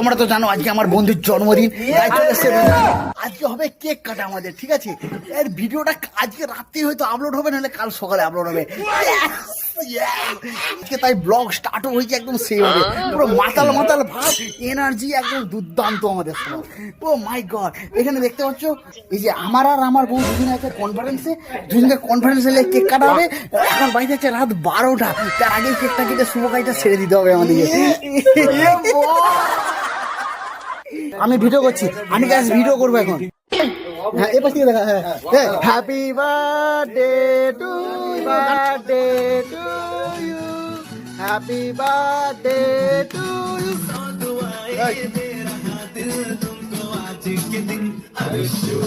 তোমরা তো জানো আজকে আমার বন্ধুর জন্মদিন আজকে হবে কেক কাটা আমাদের ঠিক আছে এর ভিডিওটা আজকে রাত্রি হয়তো আপলোড হবে নাহলে কাল সকালে আপলোড হবে তাই ব্লগ স্টার্টও হয়েছে একদম সেই হবে পুরো মাতাল মাতাল ভাব এনার্জি একদম দুর্দান্ত আমাদের সবার ও মাই গড এখানে দেখতে পাচ্ছ এই যে আমার আর আমার বউ দুজনে আছে কনফারেন্সে দুজনকে কনফারেন্সে কেক কাটা হবে এখন বাড়িতে আছে রাত বারোটা তার আগে কেকটা কেটে শুভ কাজটা ছেড়ে দিতে হবে আমাদেরকে আমি ভিডিও করছি। আমি গ্যাস ভিডিও করব এখন। হ্যাঁ এবার থেকে দেখা হ্যাঁ happy birthday to birthday to you happy birthday to you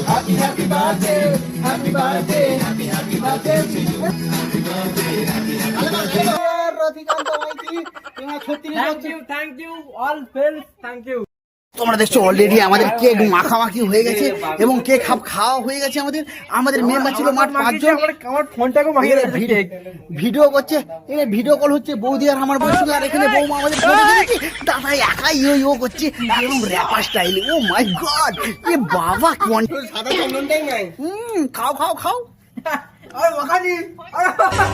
happy happy birthday happy birthday happy happy birthday Rathikanta Maity তোমার ছত্রিশ thank you thank you all friends thank you তোমরা দেখছ অলরেডি আমাদের কেক মাখামাখি হয়ে গেছে এবং কেক খাপ খাওয়া হয়ে গেছে আমাদের। আমাদের মেম্বার ছিল মাত্র পাঁচজন। আমার ফোনটাকে মাখিয়ে এখানে ভিডিও- করছে। এখানে ভিডিও কল হচ্ছে বৌদি আর আমার বউর সঙ্গে আর এখানে বৌমা আমাদের দাদা একা ইয়ো ইয়ো করছে একদম র্যাপার স্টাইলে ও মাই গড এ বাবা কোন সাদা চন্দনটাই নাই। হুম খাও খাও খাও। আর মাখানি।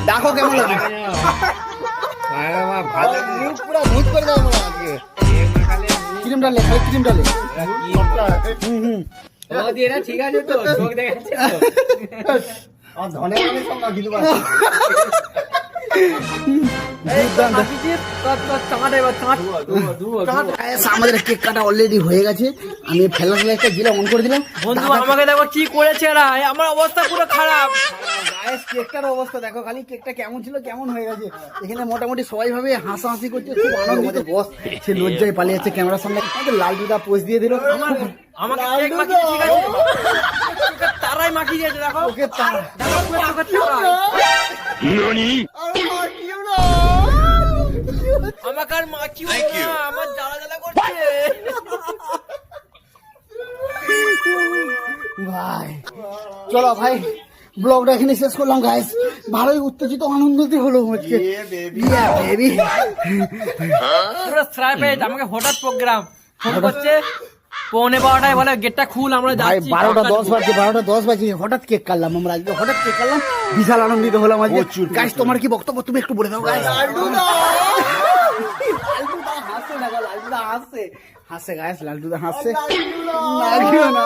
দেখো কেমন লাগে। পুরো ভূত করে দেবো আজকে। ক্রিম ডালে খালি ক্রিম ডালে হুম হুম ঠিক আছে তো চোখ দেখাচ্ছে ধনে ধনে সব না দিলু আমাদের কেক কাটা অলরেডি হয়ে গেছে। আমি ফেলা ফেলা একটা জিলা অন করে দিলাম। বন্ধু আমাকে দেখো কি করেছে এরা। আমার অবস্থা পুরো খারাপ। গায়েস কেকটার অবস্থা দেখো খালি কেকটা কেমন ছিল কেমন হয়ে গেছে। এখানে মোটামুটি সবাই ভাবে হাসাহাসি করছে খুব আনন্দিত। বস সে লজ্জায় পালিয়ে যাচ্ছে ক্যামেরার সামনে লাল দুটা পোজ দিয়ে দিল। আমার আমাকে কেক মাখিয়ে ঠিক আছে। তারাই মাখিয়ে দিয়েছে দেখো। ওকে তার চোখের তারাই। আমাকে আর মাখিও না আমার জ্বালা জ্বালা করছে। ভাই। চলো ভাই ব্লগটা এখানে শেষ করলাম গাইস ভালোই উত্তেজিত আনন্দিত হলো আজকে. পুরো আমাকে হঠাৎ প্রোগ্রাম ফোন করছে পৌনে বারোটায় বলে গেটটা খুল আমরা যাচ্ছি। বারোটা দশ বাজে বারোটা দশ বাজে হঠাৎ কেক কাটলাম আমরা আজকে হঠাৎ কেক কাটলাম। বিশাল আনন্দিত হলাম আজকে। গাইস তোমার কি বক্তব্য? তুমি একটু বলে দাও গাইস হাসছে না লালটুদা হাসছে হাসছে গাইস লালটুদা হাসছে না।